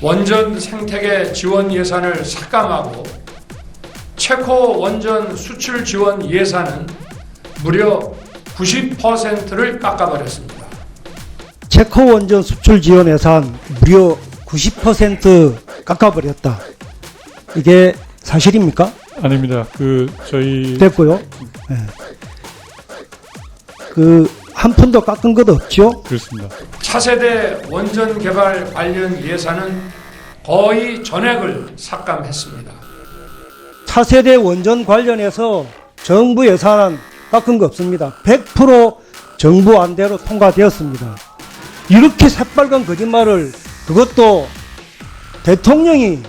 원전 생태계 지원 예산을 삭감하고 체코 원전 수출 지원 예산은 무려 90%를 깎아버렸습니다. 체코 원전 수출 지원 예산 무려 90% 깎아버렸다. 이게 사실입니까? 아닙니다. 그 저희 됐고요. 예. 그한 푼도 깎은 것 없죠? 그렇습니다. 차세대 원전 개발 관련 예산은 거의 전액을 삭감했습니다. 차세대 원전 관련해서 정부 예산안 깎은 거 없습니다. 100% 정부 안대로 통과되었습니다. 이렇게 새빨간 거짓말을 그것도 대통령이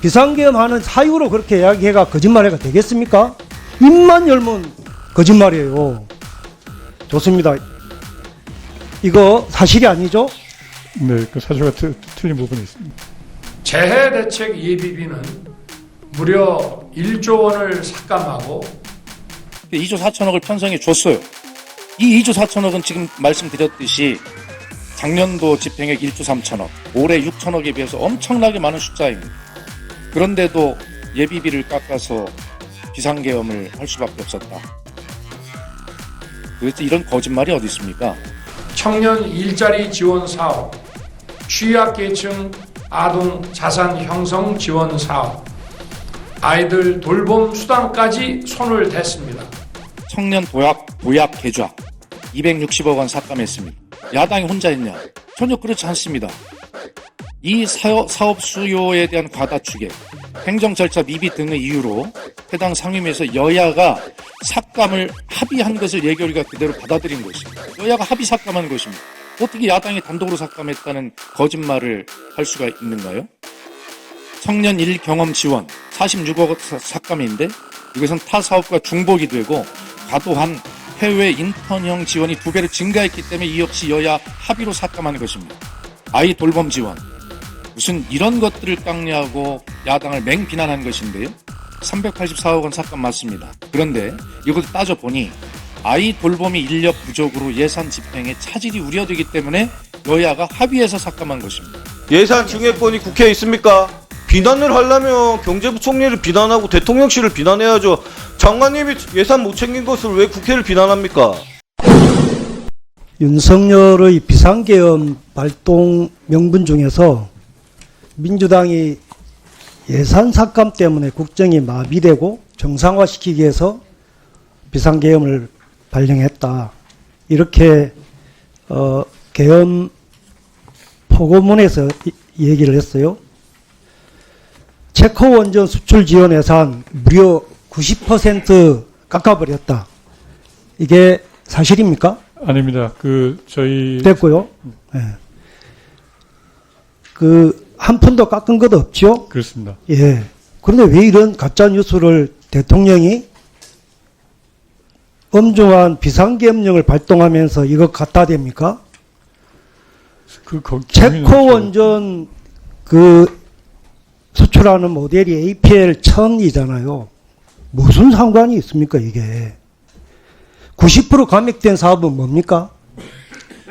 비상계엄하는 사유로 그렇게 이야기해가 거짓말해가 되겠습니까? 입만 열면 거짓말이에요. 좋습니다. 이거 사실이 아니죠? 네, 그 사실과 트, 틀린 부분이 있습니다. 재해 대책 예비비는 무려 1조 원을 삭감하고 2조 4천억을 편성해 줬어요. 이 2조 4천억은 지금 말씀드렸듯이 작년도 집행액 1조 3천억, 올해 6천억에 비해서 엄청나게 많은 숫자입니다. 그런데도 예비비를 깎아서 비상계엄을 할 수밖에 없었다. 도대체 이런 거짓말이 어디 있습니까? 청년 일자리 지원 사업, 취약계층 아동 자산 형성 지원 사업, 아이들 돌봄 수당까지 손을 댔습니다. 청년 도약, 도약 계좌 260억 원 삭감했습니다. 야당이 혼자 했냐? 전혀 그렇지 않습니다. 이 사업, 수요에 대한 과다 추계, 행정 절차 미비 등의 이유로 해당 상임위에서 여야가 삭감을 합의한 것을 예결위가 그대로 받아들인 것입니다. 여야가 합의 삭감한 것입니다. 어떻게 야당이 단독으로 삭감했다는 거짓말을 할 수가 있는가요? 청년 일 경험 지원 46억 사- 삭감인데 이것은 타 사업과 중복이 되고 과도한 해외 인턴형 지원이 두 배로 증가했기 때문에 이 역시 여야 합의로 삭감하는 것입니다. 아이 돌봄 지원 무슨 이런 것들을 깡냐고 야당을 맹 비난한 것인데요. 384억 원 삭감 맞습니다. 그런데 이것을 따져보니 아이 돌봄이 인력 부족으로 예산 집행에 차질이 우려되기 때문에 여야가 합의해서 삭감한 것입니다. 예산 증액권이 국회에 있습니까? 비난을 하려면 경제부총리를 비난하고 대통령실을 비난해야죠. 장관님이 예산 못 챙긴 것을 왜 국회를 비난합니까? 윤석열의 비상계엄 발동 명분 중에서 민주당이 예산 삭감 때문에 국정이 마비되고 정상화시키기 위해서 비상계엄을 발령했다. 이렇게 어, 계엄 포고문에서 이- 얘기를 했어요. 체코 원전 수출 지원 예산 무려 90% 깎아버렸다. 이게 사실입니까? 아닙니다. 그 저희 됐고요. 예. 그, 한 푼도 깎은 것 없죠? 그렇습니다. 예. 그런데 왜 이런 가짜 뉴스를 대통령이 엄중한 비상계엄령을 발동하면서 이거 갖다 댑니까? 그 거, 체코 경위는 원전 그 수출하는 모델이 APL 1000이잖아요. 무슨 상관이 있습니까, 이게? 90% 감액된 사업은 뭡니까?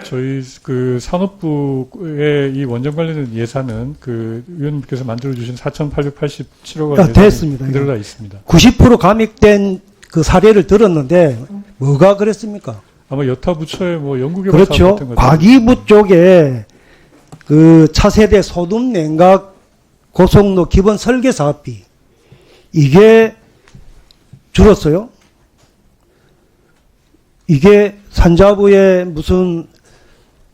저희 그 산업부의 이 원전 관련된 예산은 그 의원님께서 만들어 주신 4,887억 원 아, 됐습니다. 그대로 다 있습니다. 90% 감액된 그 사례를 들었는데 뭐가 그랬습니까? 아마 여타 부처의 뭐 연구개발 그렇죠. 같은 거 과기부 쪽에 그 차세대 소둠 냉각 고속로 기본 설계 사업비 이게 줄었어요. 이게 산자부의 무슨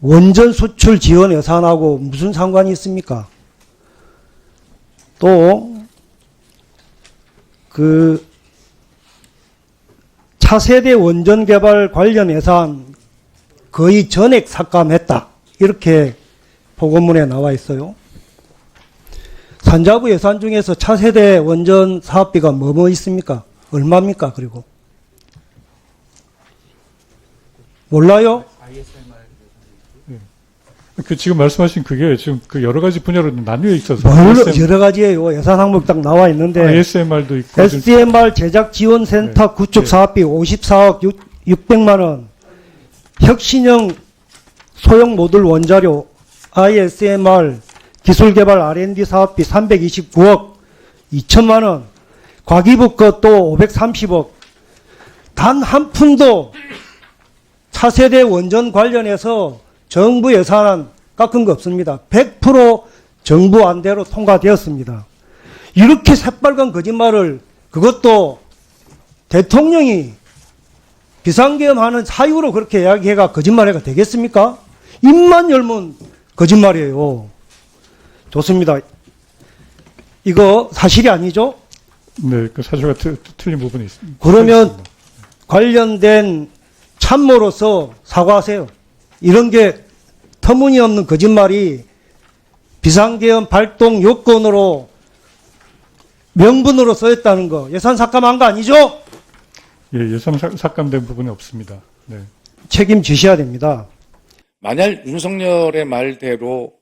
원전 수출 지원 예산하고 무슨 상관이 있습니까? 또 그 차세대 원전 개발 관련 예산 거의 전액 삭감했다. 이렇게 보고문에 나와 있어요. 산자부 예산 중에서 차세대 원전 사업비가 뭐뭐 있습니까? 얼마입니까? 그리고 몰라요? 그 지금 말씀하신 그게 지금 그 여러 가지 분야로 나뉘어 있어서 뭘 ISM, 여러 가지예요. 예산 항목 딱 나와 있는데 ISMR도 있고 지금 SMR 제작 지원 센터 네. 구축 네. 사업비 54억 6, 600만 원. 혁신형 소형 모듈 원자료 ISMR 기술 개발 R&D 사업비 329억 2천만 원, 과기부 것도 530억, 단 한 푼도 차세대 원전 관련해서 정부 예산안 깎은 거 없습니다. 100% 정부 안대로 통과되었습니다. 이렇게 새빨간 거짓말을 그것도 대통령이 비상계엄하는 사유로 그렇게 이야기해가 거짓말해가 되겠습니까? 입만 열면 거짓말이에요. 좋습니다. 이거 사실이 아니죠? 네, 그 사실과 트- 틀린 부분이 있습니다. 그러면 관련된 참모로서 사과하세요. 이런 게 터무니없는 거짓말이 비상계엄 발동 요건으로 명분으로 써있다는 거 예산 삭감한 거 아니죠? 예, 예산 삭- 삭감된 부분이 없습니다. 네. 책임지셔야 됩니다. 만약 윤석열의 말대로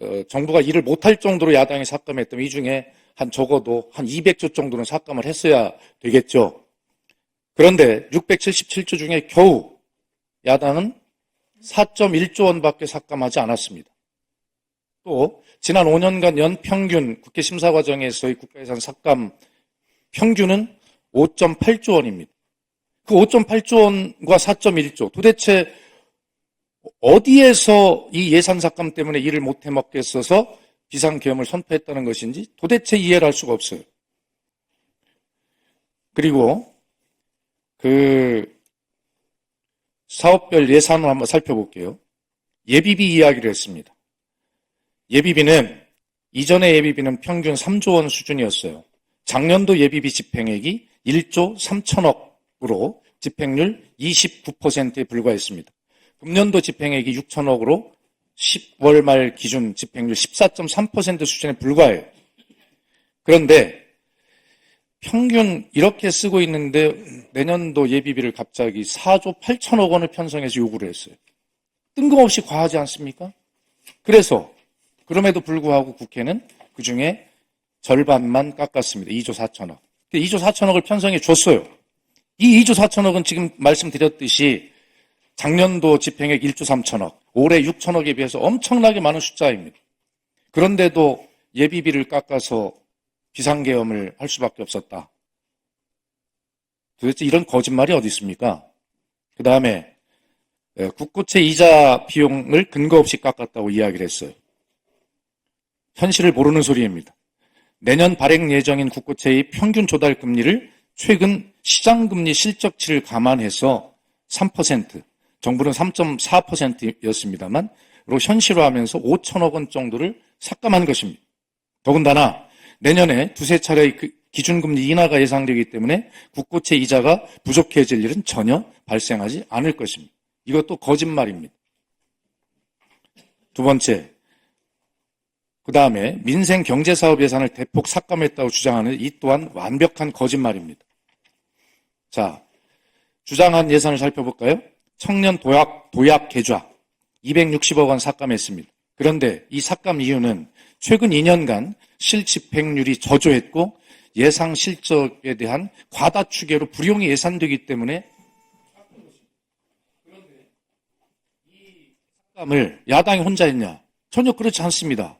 어, 정부가 일을 못할 정도로 야당이 삭감했다면 이 중에 한 적어도 한 200조 정도는 삭감을 했어야 되겠죠. 그런데 677조 중에 겨우 야당은 4.1조 원밖에 삭감하지 않았습니다. 또 지난 5년간 연 평균 국회 심사 과정에서의 국가예산 삭감 평균은 5.8조 원입니다. 그 5.8조 원과 4.1조 도대체 어디에서 이 예산 삭감 때문에 일을 못 해 먹겠어서 비상계엄을 선포했다는 것인지 도대체 이해를 할 수가 없어요. 그리고 그 사업별 예산을 한번 살펴볼게요. 예비비 이야기를 했습니다. 예비비는 이전의 예비비는 평균 3조 원 수준이었어요. 작년도 예비비 집행액이 1조 3천억으로 집행률 29%에 불과했습니다. 금년도 집행액이 6천억으로 10월 말 기준 집행률 14.3% 수준에 불과해요. 그런데 평균 이렇게 쓰고 있는데 내년도 예비비를 갑자기 4조 8천억 원을 편성해서 요구를 했어요. 뜬금없이 과하지 않습니까? 그래서 그럼에도 불구하고 국회는 그 중에 절반만 깎았습니다. 2조 4천억. 2조 4천억을 편성해 줬어요. 이 2조 4천억은 지금 말씀드렸듯이 작년도 집행액 1조 3천억, 올해 6천억에 비해서 엄청나게 많은 숫자입니다. 그런데도 예비비를 깎아서 비상계엄을 할 수밖에 없었다. 도대체 이런 거짓말이 어디 있습니까? 그 다음에 국고채 이자 비용을 근거 없이 깎았다고 이야기를 했어요. 현실을 모르는 소리입니다. 내년 발행 예정인 국고채의 평균 조달 금리를 최근 시장금리 실적치를 감안해서 3%, 정부는 3.4%였습니다만, 로 현실화하면서 5천억 원 정도를 삭감한 것입니다. 더군다나 내년에 두세 차례의 그 기준금리 인하가 예상되기 때문에 국고채 이자가 부족해질 일은 전혀 발생하지 않을 것입니다. 이것도 거짓말입니다. 두 번째, 그 다음에 민생 경제 사업 예산을 대폭 삭감했다고 주장하는 이 또한 완벽한 거짓말입니다. 자, 주장한 예산을 살펴볼까요? 청년 도약, 도약 계좌 260억 원 삭감했습니다. 그런데 이 삭감 이유는 최근 2년간 실집행률이 저조했고 예상 실적에 대한 과다 추계로 불용이 예산되기 때문에 그런데 이 삭감을 야당이 혼자 했냐? 전혀 그렇지 않습니다.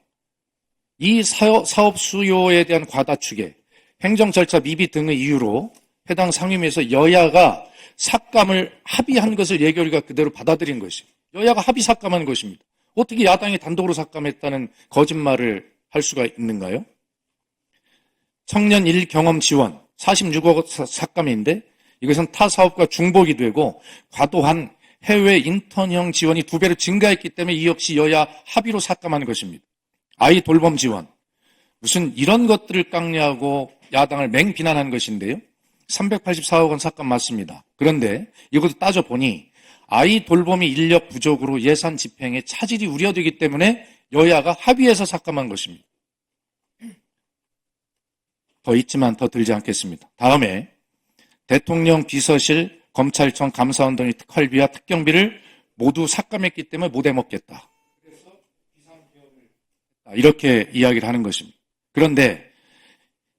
이 사업, 수요에 대한 과다 추계, 행정 절차 미비 등의 이유로 해당 상임위에서 여야가 삭감을 합의한 것을 예결위가 그대로 받아들인 것입니다. 여야가 합의 삭감한 것입니다. 어떻게 야당이 단독으로 삭감했다는 거짓말을 할 수가 있는가요? 청년 일 경험 지원 46억 삭감인데 이것은 타 사업과 중복이 되고 과도한 해외 인턴형 지원이 두 배로 증가했기 때문에 이 역시 여야 합의로 삭감한 것입니다. 아이 돌봄 지원 무슨 이런 것들을 깡냐고 야당을 맹비난한 것인데요. 384억 원 삭감 맞습니다. 그런데 이것도 따져보니 아이 돌봄이 인력 부족으로 예산 집행에 차질이 우려되기 때문에 여야가 합의해서 삭감한 것입니다. 더 있지만 더 들지 않겠습니다. 다음에 대통령 비서실, 검찰청, 감사원동의 특활비와 특경비를 모두 삭감했기 때문에 못 해먹겠다. 이렇게 이야기를 하는 것입니다. 그런데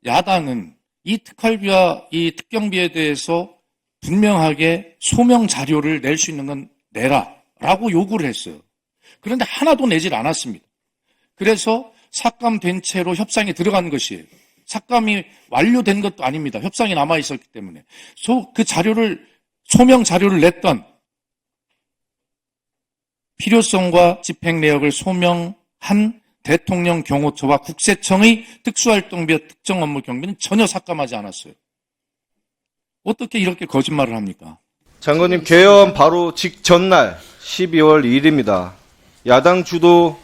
야당은 이 특활비와 이 특경비에 대해서 분명하게 소명 자료를 낼 수 있는 건 내라 라고 요구를 했어요. 그런데 하나도 내질 않았습니다. 그래서 삭감된 채로 협상에 들어간 것이에요. 삭감이 완료된 것도 아닙니다. 협상이 남아 있었기 때문에. 소, 그 자료를, 소명 자료를 냈던 필요성과 집행 내역을 소명한 대통령 경호처와 국세청의 특수활동비와 특정 업무 경비는 전혀 삭감하지 않았어요. 어떻게 이렇게 거짓말을 합니까? 장관님 개헌 바로 직전날 12월 2일입니다. 야당 주도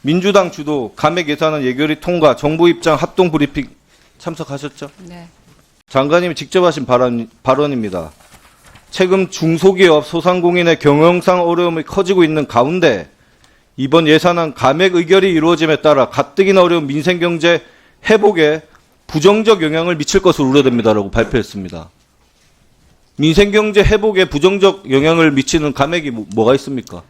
민주당 주도 감액 예산안 예결위 통과 정부 입장 합동 브리핑 참석하셨죠? 네. 장관님이 직접 하신 발언, 발언입니다. 최근 중소기업 소상공인의 경영상 어려움이 커지고 있는 가운데 이번 예산안 감액 의결이 이루어짐에 따라 가뜩이나 어려운 민생경제 회복에 부정적 영향을 미칠 것으로 우려됩니다라고 발표했습니다. 민생경제 회복에 부정적 영향을 미치는 감액이 뭐, 뭐가 있습니까?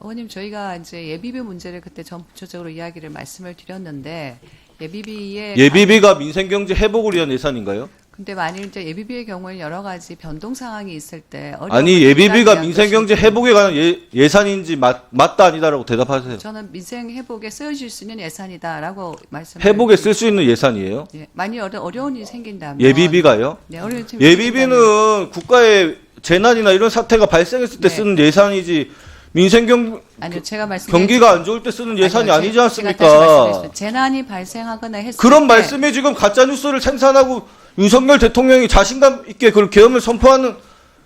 의원님 저희가 이제 예비비 문제를 그때 전부처적으로 이야기를 말씀을 드렸는데 예비비에 예비비가 민생경제 회복을 위한 예산인가요? 근데 만일 이제 예비비의 경우에 여러 가지 변동 상황이 있을 때 아니 예비비가 민생경제. 회복에 관한 예, 예산인지 맞, 맞다 아니다라고 대답하세요. 저는 민생 회복에 쓰여질 수 있는 예산이다라고 말씀 회복에 쓸 수 있는 예산이에요? 예, 많이 어려, 어려운 일이 생긴다면 예비비가요? 네, 어려운 일이 생긴다면 예비비는 국가의 재난이나 이런 사태가 발생했을 때 네. 쓰는 예산이지 민생 경 아니요 제가 말씀 경기가 안 좋을 때 쓰는 예산이 아니요, 아니지 제가 다시 않습니까? 말씀드리겠습니다. 재난이 발생하거나 했을 그런 때 말씀이 지금 가짜 뉴스를 생산하고 윤석열 대통령이 자신감 있게 그 계엄을 선포하는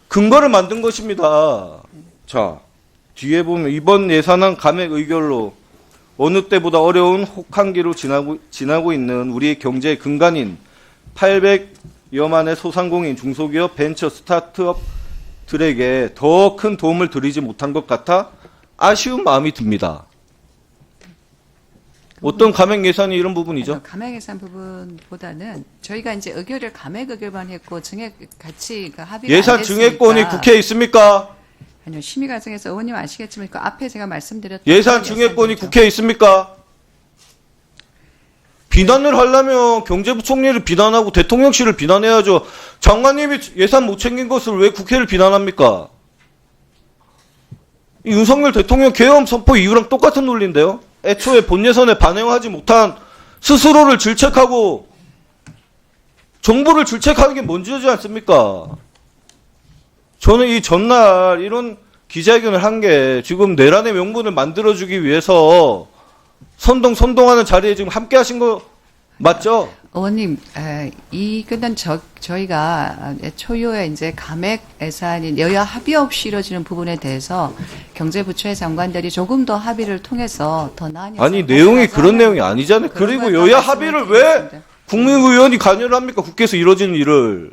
근거를 만든 것입니다. 자, 뒤에 보면 이번 예산안 감액 의결로 어느 때보다 어려운 혹한기로 지나고, 지나고 있는 우리의 경제의 근간인 800여만의 소상공인, 중소기업, 벤처, 스타트업 들에게 더 큰 도움을 드리지 못한 것 같아 아쉬운 마음이 듭니다. 어떤 감액 예산이 이런 부분이죠? 감액 예산 부분보다는 저희가 이제 의결을 감액 의결만 했고 증액 같이 그 합의가 예산 안 증액권이. 국회에 있습니까? 아니요 심의 과정에서 의원님 아시겠지만 그 앞에 제가 말씀드렸던 예산 증액권이. 국회에 있습니까? 비난을 하려면 경제부총리를 비난하고 대통령실을 비난해야죠. 장관님이 예산 못 챙긴 것을 왜 국회를 비난합니까? 이 윤석열 대통령 계엄 선포 이유랑 똑같은 논리인데요. 애초에 본 예산에 반영하지 못한 스스로를 질책하고 정부를 질책하는 게 문제지 않습니까? 저는 이 전날 이런 기자회견을 한 게 지금 내란의 명분을 만들어주기 위해서 선동 선동하는 자리에 지금 함께 하신 거 맞죠? 의원님, 에, 이거는 저, 저희가 초유의 이제 감액 예산이 여야 합의 없이 이루어지는 부분에 대해서 경제부처의 장관들이 조금 더 합의를 통해서 더 나은 아니 내용이 그런 내용이 아니잖아요. 그리고 걸 여야 합의를. 왜 국민의원이 관여를 합니까? 국회에서 이루어지는 일을